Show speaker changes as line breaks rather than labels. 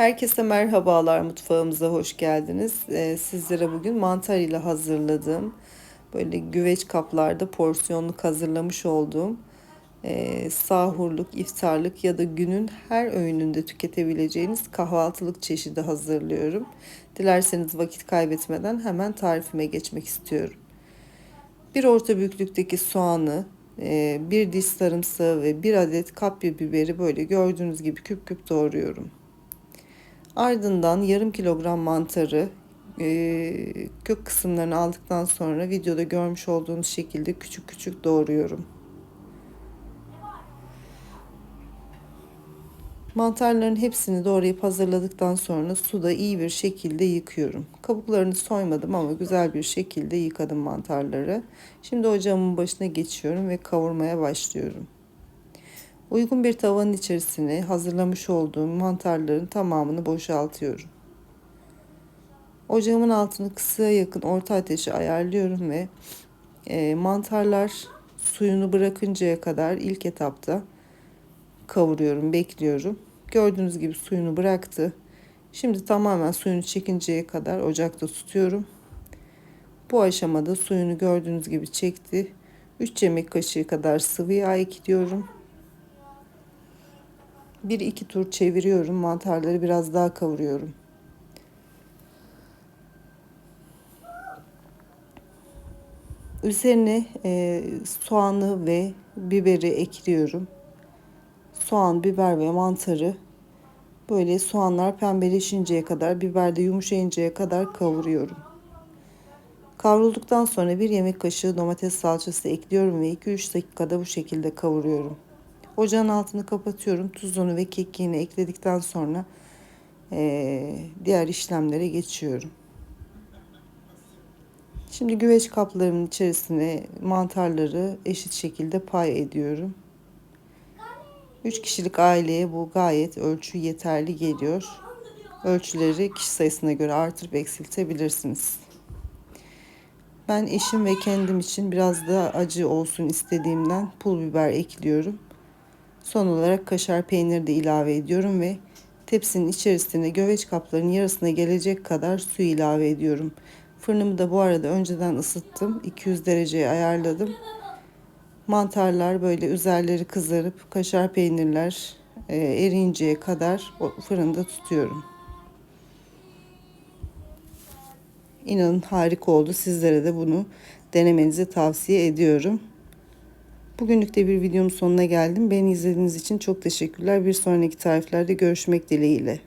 Herkese merhabalar mutfağımıza hoş geldiniz. Ee, sizlere bugün mantar ile hazırladığım böyle güveç kaplarda porsiyonluk hazırlamış olduğum e, sahurluk, iftarlık ya da günün her öğününde tüketebileceğiniz kahvaltılık çeşidi hazırlıyorum. Dilerseniz vakit kaybetmeden hemen tarifime geçmek istiyorum. Bir orta büyüklükteki soğanı, e, bir diş sarımsağı ve bir adet kapya biberi böyle gördüğünüz gibi küp küp doğruyorum. Ardından yarım kilogram mantarı e, kök kısımlarını aldıktan sonra videoda görmüş olduğunuz şekilde küçük küçük doğruyorum. Mantarların hepsini doğrayıp hazırladıktan sonra suda iyi bir şekilde yıkıyorum. Kabuklarını soymadım ama güzel bir şekilde yıkadım mantarları. Şimdi ocağımın başına geçiyorum ve kavurmaya başlıyorum. Uygun bir tavanın içerisine hazırlamış olduğum mantarların tamamını boşaltıyorum. Ocağımın altını kısığa yakın orta ateşe ayarlıyorum ve e, mantarlar suyunu bırakıncaya kadar ilk etapta kavuruyorum, bekliyorum. Gördüğünüz gibi suyunu bıraktı. Şimdi tamamen suyunu çekinceye kadar ocakta tutuyorum. Bu aşamada suyunu gördüğünüz gibi çekti. 3 yemek kaşığı kadar sıvı yağ ekliyorum. Bir iki tur çeviriyorum. Mantarları biraz daha kavuruyorum. Üzerine e, soğanı ve biberi ekliyorum. Soğan, biber ve mantarı böyle soğanlar pembeleşinceye kadar, biber de yumuşayıncaya kadar kavuruyorum. Kavrulduktan sonra bir yemek kaşığı domates salçası ekliyorum ve 2-3 dakikada bu şekilde kavuruyorum. Ocağın altını kapatıyorum. Tuzunu ve kekiğini ekledikten sonra e, diğer işlemlere geçiyorum. Şimdi güveç kaplarımın içerisine mantarları eşit şekilde pay ediyorum. 3 kişilik aileye bu gayet ölçü yeterli geliyor. Ölçüleri kişi sayısına göre artırıp eksiltebilirsiniz. Ben eşim ve kendim için biraz daha acı olsun istediğimden pul biber ekliyorum. Son olarak kaşar peyniri de ilave ediyorum ve tepsinin içerisine göveç kaplarının yarısına gelecek kadar su ilave ediyorum. Fırınımı da bu arada önceden ısıttım. 200 dereceye ayarladım. Mantarlar böyle üzerleri kızarıp kaşar peynirler e, eriyinceye kadar fırında tutuyorum. İnanın harika oldu. Sizlere de bunu denemenizi tavsiye ediyorum. Bugünlük de bir videomun sonuna geldim. Beni izlediğiniz için çok teşekkürler. Bir sonraki tariflerde görüşmek dileğiyle.